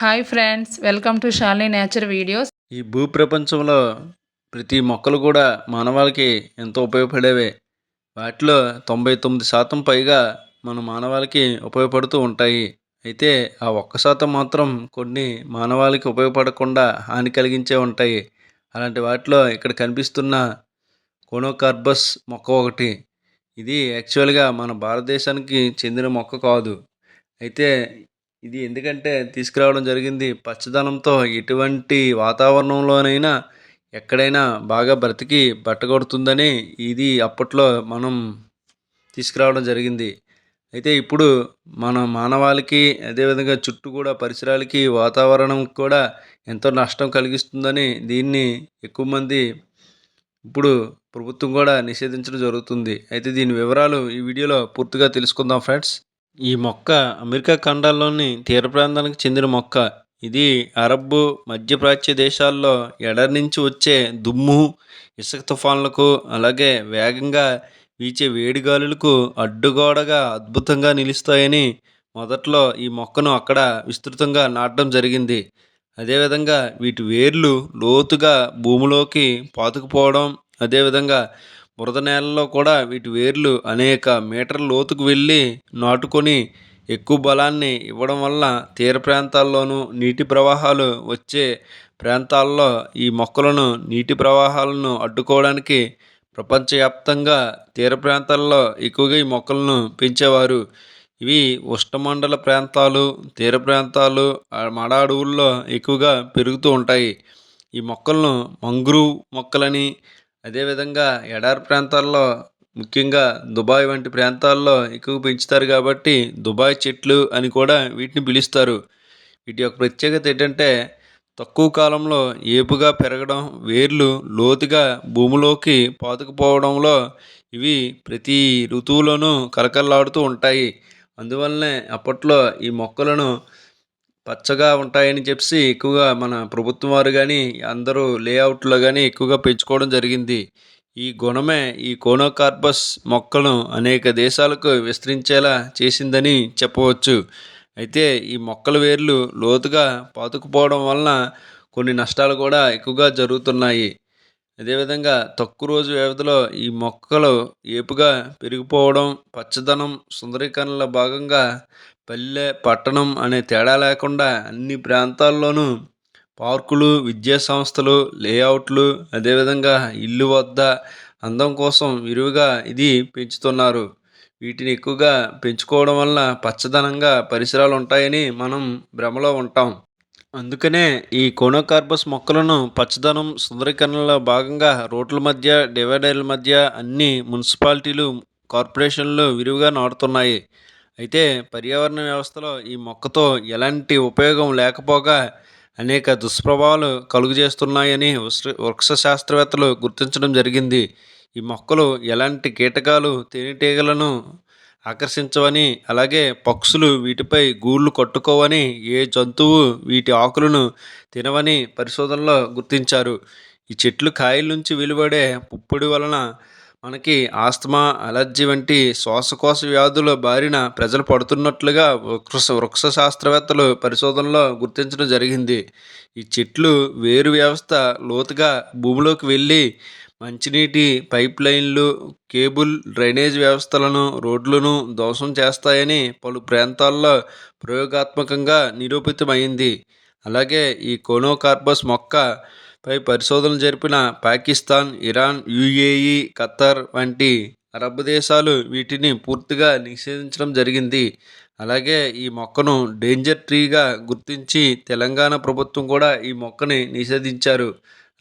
Hi friends welcome to Shalini nature videos ఈ భూ ప్రపంచంలో ప్రతి మొక్కలు కూడా మానవాళికి ఎంతో ఉపయోగపడేవే. వాటిలో తొంభై తొమ్మిది శాతం పైగా మన మానవాళికి ఉపయోగపడుతూ ఉంటాయి. అయితే ఆ ఒక్క శాతం మాత్రం కొన్ని మానవాళికి ఉపయోగపడకుండా హాని కలిగించే ఉంటాయి. అలాంటి వాటిలో ఇక్కడ కనిపిస్తున్న కోనోకార్బస్ మొక్క ఒకటి. ఇది యాక్చువల్గా మన భారతదేశానికి చెందిన మొక్క కాదు. అయితే ఇది ఎందుకంటే తీసుకురావడం జరిగింది పచ్చదనంతో ఎటువంటి వాతావరణంలోనైనా ఎక్కడైనా బాగా బ్రతికి బట్టగొడుతుందని ఇది అప్పట్లో మనం తీసుకురావడం జరిగింది. అయితే ఇప్పుడు మన మానవాళికి అదేవిధంగా చుట్టూ కూడా పరిసరాలకి వాతావరణం కూడా ఎంతో నష్టం కలిగిస్తుందని దీన్ని ఎక్కువ మంది ఇప్పుడు ప్రభుత్వం కూడా నిషేధించడం జరుగుతుంది. అయితే దీని వివరాలు ఈ వీడియోలో పూర్తిగా తెలుసుకుందాం ఫ్రెండ్స్. ఈ మొక్క అమెరికా ఖండాల్లోని తీర ప్రాంతానికి చెందిన మొక్క. ఇది అరబ్బు మధ్యప్రాచ్య దేశాల్లో ఎడరి నుంచి వచ్చే దుమ్ము ఇసుక తుఫాన్లకు అలాగే వేగంగా వీచే వేడిగాలులకు అడ్డుగోడగా అద్భుతంగా నిలుస్తాయని మొదట్లో ఈ మొక్కను అక్కడ విస్తృతంగా నాటడం జరిగింది. అదేవిధంగా వీటి వేర్లు లోతుగా భూమిలోకి పాతుకుపోవడం అదేవిధంగా బురద నేలలో కూడా వీటి వేర్లు అనేక మీటర్ల లోతుకు వెళ్ళి నాటుకొని ఎక్కువ బలాన్ని ఇవ్వడం వల్ల తీర ప్రాంతాల్లోనూ నీటి ప్రవాహాలు వచ్చే ప్రాంతాల్లో ఈ మొక్కలను నీటి ప్రవాహాలను అడ్డుకోవడానికి ప్రపంచవ్యాప్తంగా తీర ప్రాంతాల్లో ఎక్కువగా ఈ మొక్కలను పెంచేవారు. ఇవి ఉష్ణమండల ప్రాంతాలు తీర ప్రాంతాలు మడ అడవుల్లో ఎక్కువగా పెరుగుతూ ఉంటాయి. ఈ మొక్కలను మంగ్రూవ్ మొక్కలని అదేవిధంగా ఎడారి ప్రాంతాల్లో ముఖ్యంగా దుబాయ్ వంటి ప్రాంతాల్లో ఎక్కువ పెంచుతారు కాబట్టి దుబాయ్ చెట్లు అని కూడా వీటిని పిలుస్తారు. వీటి యొక్క ప్రత్యేకత ఏంటంటే తక్కువ కాలంలో ఏపుగా పెరగడం వేర్లు లోతుగా భూమిలోకి పాతుకుపోవడంలో ఇవి ప్రతి ఋతువులోనూ కలకల్లాడుతూ ఉంటాయి. అందువల్లనే అప్పట్లో ఈ మొక్కలను పచ్చగా ఉంటాయని చెప్పి ఎక్కువగా మన ప్రభుత్వం వారు కానీ అందరూ లేఅవుట్లో కానీ ఎక్కువగా పెంచుకోవడం జరిగింది. ఈ గుణమే ఈ కోనోకార్బస్ మొక్కను అనేక దేశాలకు విస్తరించేలా చేసిందని చెప్పవచ్చు. అయితే ఈ మొక్కల వేర్లు లోతుగా పాతుకుపోవడం వలన కొన్ని నష్టాలు కూడా ఎక్కువగా జరుగుతున్నాయి. అదేవిధంగా తక్కువ రోజు వ్యవధిలో ఈ మొక్కలు ఏపుగా పెరిగిపోవడం పచ్చదనం సుందరీకరణలో భాగంగా పల్లె పట్టణం అనే తేడా లేకుండా అన్ని ప్రాంతాల్లోనూ పార్కులు విద్యా సంస్థలు లేఅవుట్లు అదేవిధంగా ఇల్లు వద్ద అందం కోసం విరివిగా ఇది పెంచుతున్నారు. వీటిని ఎక్కువగా పెంచుకోవడం వల్ల పచ్చదనంగా పరిసరాలు ఉంటాయని మనం భ్రమలో ఉంటాం. అందుకనే ఈ కోనోకార్బస్ మొక్కలను పచ్చదనం సుందరీకరణలో భాగంగా రోడ్ల మధ్య డివైడర్ల మధ్య అన్ని మున్సిపాలిటీలు కార్పొరేషన్లు విరివిగా నాటుతున్నాయి. అయితే పర్యావరణ వ్యవస్థలో ఈ మొక్కతో ఎలాంటి ఉపయోగం లేకపోగా అనేక దుష్ప్రభావాలు కలుగజేస్తున్నాయని వృక్ష శాస్త్రవేత్తలు గుర్తించడం జరిగింది. ఈ మొక్కలు ఎలాంటి కీటకాలు తేనెటీగలను ఆకర్షించవని అలాగే పక్షులు వీటిపై గూళ్ళు కట్టుకోవని ఏ జంతువు వీటి ఆకులను తినవని పరిశోధనలో గుర్తించారు. ఈ చెట్లు కాయల నుంచి వెలువడే పుప్పొడి వలన మనకి ఆస్తమా అలర్జీ వంటి శ్వాసకోశ వ్యాధుల బారిన ప్రజలు పడుతున్నట్లుగా వృక్ష వృక్ష శాస్త్రవేత్తలు పరిశోధనలో గుర్తించడం జరిగింది. ఈ చెట్లు వేరు వ్యవస్థ లోతుగా భూమిలోకి వెళ్ళి మంచినీటి పైప్ లైన్లు కేబుల్ డ్రైనేజ్ వ్యవస్థలను రోడ్లను దోషం చేస్తాయని పలు ప్రాంతాల్లో ప్రయోగాత్మకంగా నిరూపితమైంది. అలాగే ఈ కోనోకార్బస్ మొక్క పై పరిశోధనలు జరిపిన పాకిస్తాన్ ఇరాన్ యుఏఈ ఖతర్ వంటి అరబ్ దేశాలు వీటిని పూర్తిగా నిషేధించడం జరిగింది. అలాగే ఈ మొక్కను డేంజర్ ట్రీగా గుర్తించి తెలంగాణ ప్రభుత్వం కూడా ఈ మొక్కని నిషేధించారు.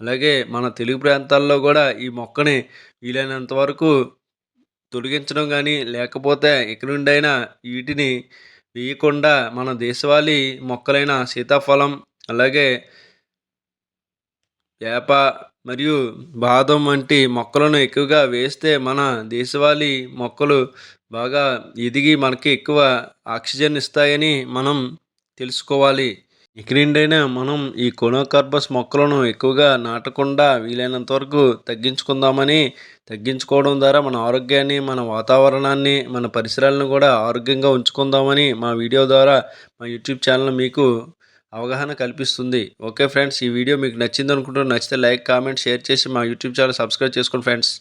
అలాగే మన తెలుగు ప్రాంతాల్లో కూడా ఈ మొక్కని వీలైనంత వరకు తొలగించడం కానీ లేకపోతే ఇక నుండైనా వీటిని వేయకుండా మన దేశవాళీ మొక్కలైన సీతాఫలం అలాగే వేప మరియు బాదం వంటి మొక్కలను ఎక్కువగా వేస్తే మన దేశవాళీ మొక్కలు బాగా ఎదిగి మనకి ఎక్కువ ఆక్సిజన్ ఇస్తాయని మనం తెలుసుకోవాలి. ఇకరిండైనా మనం ఈ కొనోకార్బస్ మొక్కలను ఎక్కువగా నాటకుండా వీలైనంత వరకు తగ్గించుకుందామని తగ్గించుకోవడం ద్వారా మన ఆరోగ్యాన్ని మన వాతావరణాన్ని మన పరిసరాలను కూడా ఆరోగ్యంగా ఉంచుకుందామని మా వీడియో ద్వారా మా యూట్యూబ్ ఛానల్ మీకు అవగాహన కల్పిస్తుంది. ఓకే ఫ్రెండ్స్ ఈ వీడియో మీకు నచ్చింది అనుకుంటున్నాను నచ్చితే లైక్ కామెంట్ షేర్ చేసి మా యూట్యూబ్ ఛానల్ సబ్స్క్రైబ్ చేసుకోండి ఫ్రెండ్స్.